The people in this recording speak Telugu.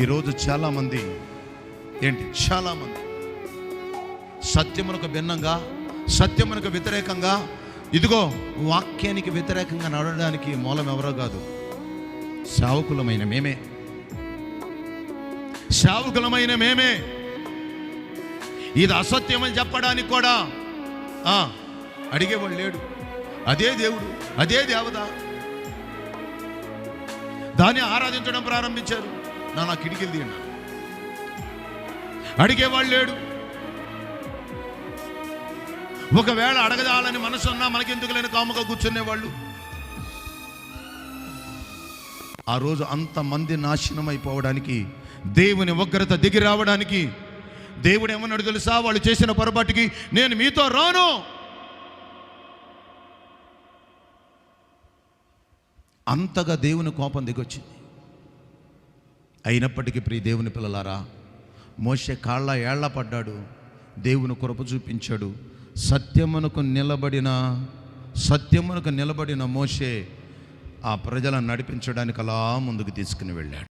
ఈరోజు చాలామంది ఏంటి? చాలామంది. సత్యమునకు భిన్నంగా సత్యమునకు వ్యతిరేకంగా ఇదిగో వాక్యానికి వ్యతిరేకంగా నడవడానికి మూలం ఎవరో కాదు సేవకులమైన మేమే. సేవకులమైన మేమే. ఇది అసత్యమని చెప్పడానికి కూడా అడిగేవాడు లేడు. అదే దేవుడు అదే దేవత. దాన్ని ఆరాధించడం ప్రారంభించారు. నా నా కిటికీలు తీయండి. అడిగేవాడు లేడు ఒకవేళ అడగదాలని మనసు ఉన్నా మనకెందుకు లేని కాముగా కూర్చునేవాళ్ళు. ఆ రోజు అంతమంది నాశనం అయిపోవడానికి దేవుని ఉగ్రత దిగి రావడానికి దేవుడు ఏమన్నాడు తెలుసా? వాళ్ళు చేసిన పొరపాటుకి నేను మీతో రాను. అంతగా దేవుని కోపం దిగొచ్చింది. అయినప్పటికీ ప్రియ దేవుని పిల్లలారా మోసే కాళ్ళ ఏళ్ళ పడ్డాడు దేవుని కృప చూపించాడు. సత్యమునకు నిలబడిన సత్యమునకు నిలబడిన మోసే ఆ ప్రజలను నడిపించడానికి అలా ముందుకు తీసుకుని వెళ్ళాడు.